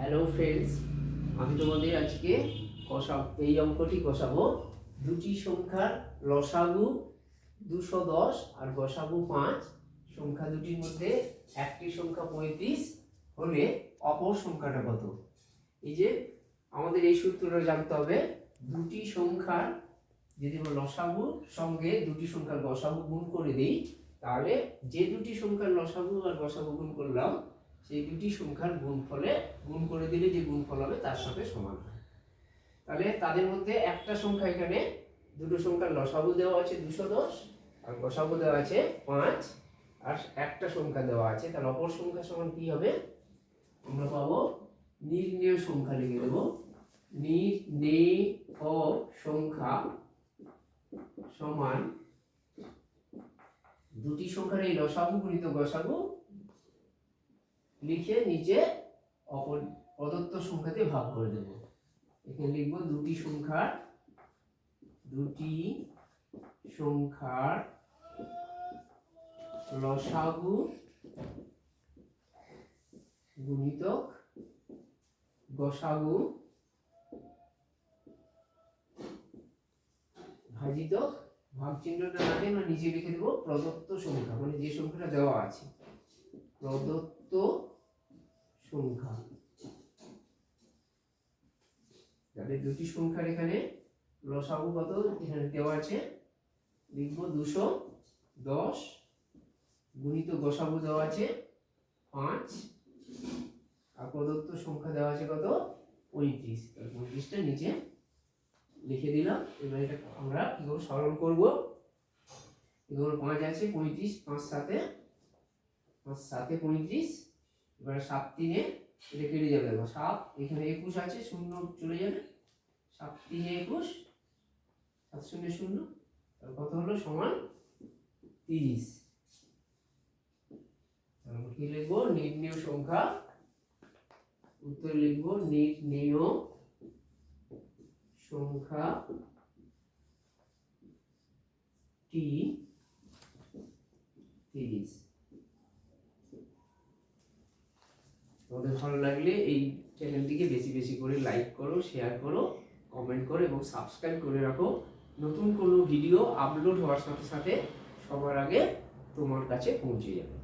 Hello friends আমি তোমাদের আজকে কষা এই অঙ্কটি কষাবো। দুটি সংখ্যার লসাগু দুশো দশ আর গসাগু পাঁচ। সংখ্যা দুটির মধ্যে একটি সংখ্যা পঁয়ত্রিশ হলে অপর সংখ্যাটা কত? এই যে আমাদের এই সূত্রটা জানতে হবে। দুটি সংখ্যার যদি আমরা লসাগু সঙ্গে দুটি সংখ্যার গসাগু গুণ করে দিই, তাহলে যে দুটি সংখ্যার লসাগু আর গসাগু গুণ করলাম সেই দুটি সংখ্যার গুণফলে গুণ করে দিলে যে গুণফল হবে তার সাথে সমান হয়। তাহলে তাদের মধ্যে একটা সংখ্যা এখানে, দুটো সংখ্যার লসাগু দেওয়া আছে দুশো দশ, আর গসাগু দেওয়া আছে পাঁচ, আর একটা সংখ্যা দেওয়া আছে। তাহলে অপর সংখ্যা সমান কি হবে? আমরা পাবো নির্ণয় সংখ্যা লিখে দেবো। সংখ্যা সমান দুটি সংখ্যার এই লসাগু গুণিত গসাগু লিখে নিচে অপর প্রদত্ত সংখ্যাতে ভাগ করে দেব। এখানে লিখব দুটি সংখ্যার দুটি সংখ্যার লসাগু গুণিতক গসাগু ভাজিত ভাগ চিহ্নটা দিয়ে আমরা নিচে লিখে দেবো প্রদত্ত সংখ্যা মানে যে সংখ্যাটা দেওয়া আছে। প্রদত্ত সংখ্যা। তাহলে দুটি সংখ্যার এখানে লসাগু কত? এখানে দেওয়া আছে, লিখব দুশো দশ গুণিত গসাগু দেওয়া আছে পাঁচ, আর প্রদত্ত সংখ্যা দেওয়া আছে কত? পঁয়ত্রিশ। পঁয়ত্রিশটা নিচে লিখে দিলাম। এবার এটা আমরা কি করব? করব। এগুলো পাঁচ আছে পঁয়ত্রিশ, পাঁচ সাথে পাঁচ সাতে পঁয়ত্রিশ এবার সাত তিনে, এটা কেটে যাবে এবার সাত এখানে একুশ আছে, শূন্য চলে যাবে। সাত তিনে একুশ, সাত শূন্য শূন্য। কত হলো? সমান তিরিশ। কি লিখব? নির্ণেয় সংখ্যা। উত্তর লিখব নির্ণেয় সংখ্যা টি তিরিশ। তোমাদের ভালো লাগলে এই চ্যানেলটিকে বেশি বেশি করে লাইক করো শেয়ার করো কমেন্ট করো এবং সাবস্ক্রাইব করে রাখো। নতুন কোনো ভিডিও আপলোড হওয়ার সাথে সাথে সবার আগে তোমার কাছে পৌঁছে যাবে।